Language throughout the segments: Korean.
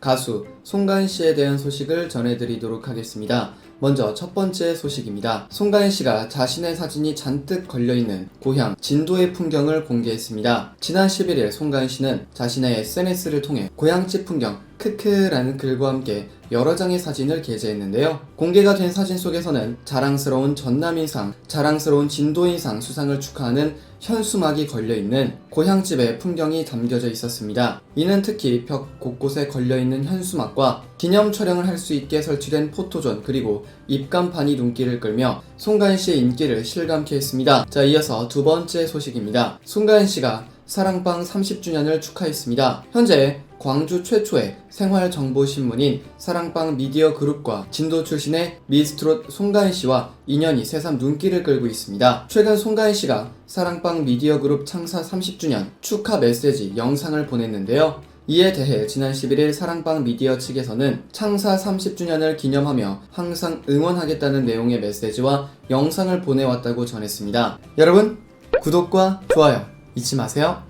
가수 송가인 씨에 대한 소식을 전해드리도록 하겠습니다. 먼저 첫 번째 소식입니다. 송가인 씨가 자신의 사진이 잔뜩 걸려있는 고향 진도의 풍경을 공개했습니다. 지난 11일 송가인 씨는 자신의 SNS를 통해 고향집 풍경 크크라는 글과 함께 여러 장의 사진을 게재했는데요. 공개가 된 사진 속에서는 자랑스러운 전남인상, 자랑스러운 진도인상 수상을 축하하는 현수막이 걸려있는 고향집의 풍경이 담겨져 있었습니다. 이는 특히 벽 곳곳에 걸려있는 현수막과 기념 촬영을 할 수 있게 설치된 포토존 그리고 입간판이 눈길을 끌며 송가인 씨의 인기를 실감케 했습니다. 자, 이어서 두 번째 소식입니다. 송가인 씨가 사랑방 30주년을 축하했습니다. 현재 광주 최초의 생활정보신문인 사랑방 미디어 그룹과 진도 출신의 미스트롯 송가인 씨와 인연이 새삼 눈길을 끌고 있습니다. 최근 송가인 씨가 사랑방 미디어 그룹 창사 30주년 축하 메시지 영상을 보냈는데요. 이에 대해 지난 11일 사랑방 미디어 측에서는 창사 30주년을 기념하며 항상 응원하겠다는 내용의 메시지와 영상을 보내왔다고 전했습니다. 여러분, 구독과 좋아요 잊지 마세요.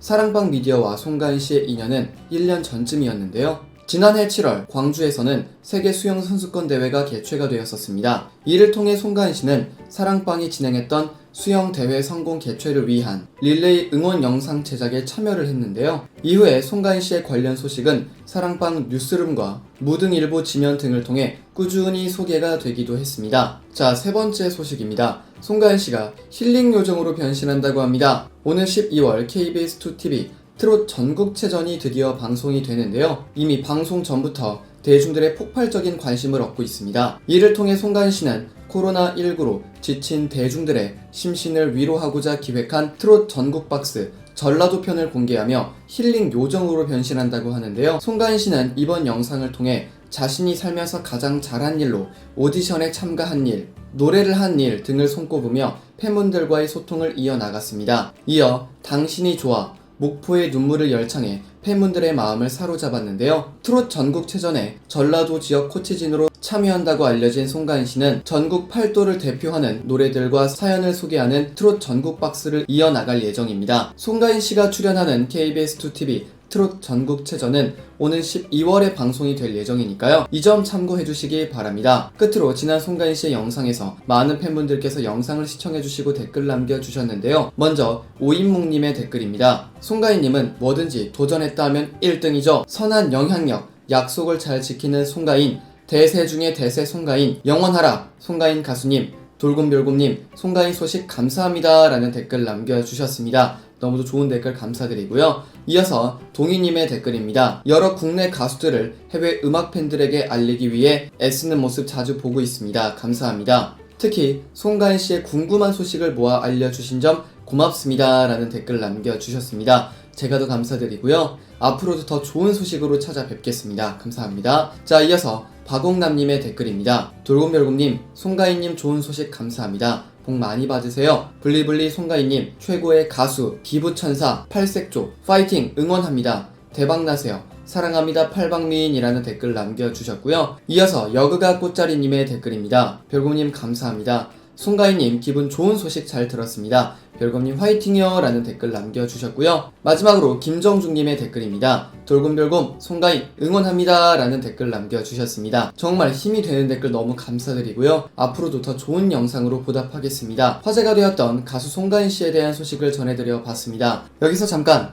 사랑방 미디어와 송가인 씨의 인연은 1년 전쯤이었는데요. 지난해 7월 광주에서는 세계 수영 선수권 대회가 개최가 되었었습니다. 이를 통해 송가인 씨는 사랑방이 진행했던 수영 대회 성공 개최를 위한 릴레이 응원 영상 제작에 참여를 했는데요. 이후에 송가인 씨의 관련 소식은 사랑방 뉴스룸과 무등일보 지면 등을 통해 꾸준히 소개가 되기도 했습니다. 자, 세 번째 소식입니다. 송가인 씨가 힐링 요정으로 변신한다고 합니다. 오늘 12월 KBS2TV 트롯 전국체전이 드디어 방송이 되는데요. 이미 방송 전부터 대중들의 폭발적인 관심을 얻고 있습니다. 이를 통해 송가인 씨는 코로나19로 지친 대중들의 심신을 위로하고자 기획한 트롯 전국 박스 전라도 편을 공개하며 힐링 요정으로 변신한다고 하는데요. 송가인 씨는 이번 영상을 통해 자신이 살면서 가장 잘한 일로 오디션에 참가한 일, 노래를 한 일 등을 손꼽으며 팬분들과의 소통을 이어나갔습니다. 이어 당신이 좋아 목포의 눈물을 열창해 팬분들의 마음을 사로잡았는데요. 트롯 전국체전에 전라도 지역 코치진으로 참여한다고 알려진 송가인 씨는 전국 8도를 대표하는 노래들과 사연을 소개하는 트롯 전국 박스를 이어나갈 예정입니다. 송가인 씨가 출연하는 KBS2TV 트롯 전국체전은 오는 12월에 방송이 될 예정이니까요. 이 점 참고해 주시기 바랍니다. 끝으로 지난 송가인 씨의 영상에서 많은 팬분들께서 영상을 시청해 주시고 댓글 남겨 주셨는데요. 먼저 오인묵님의 댓글입니다. 송가인님은 뭐든지 도전했다 하면 1등이죠. 선한 영향력, 약속을 잘 지키는 송가인, 대세 중에 대세 송가인, 영원하라 송가인 가수님, 돌곰별곰님, 송가인 소식 감사합니다. 라는 댓글 남겨주셨습니다. 너무도 좋은 댓글 감사드리고요. 이어서 동희님의 댓글입니다. 여러 국내 가수들을 해외 음악 팬들에게 알리기 위해 애쓰는 모습 자주 보고 있습니다. 감사합니다. 특히 송가인 씨의 궁금한 소식을 모아 알려주신 점 고맙습니다. 라는 댓글 남겨주셨습니다. 제가 더 감사드리고요. 앞으로도 더 좋은 소식으로 찾아뵙겠습니다. 감사합니다. 자, 이어서 박옥남님의 댓글입니다. 돌곰별곰님, 송가인님 좋은 소식 감사합니다. 복 많이 받으세요. 블리블리 송가인님, 최고의 가수, 기부천사, 팔색조, 파이팅, 응원합니다. 대박나세요. 사랑합니다 팔방미인이라는 댓글 남겨주셨고요. 이어서 여그가 꽃자리님의 댓글입니다. 별곰님 감사합니다. 송가인님 기분 좋은 소식 잘 들었습니다. 별곰님 화이팅요 라는 댓글 남겨주셨고요. 마지막으로 김정중님의 댓글입니다. 돌곰별곰 송가인 응원합니다 라는 댓글 남겨주셨습니다. 정말 힘이 되는 댓글 너무 감사드리고요. 앞으로도 더 좋은 영상으로 보답하겠습니다. 화제가 되었던 가수 송가인 씨에 대한 소식을 전해드려 봤습니다. 여기서 잠깐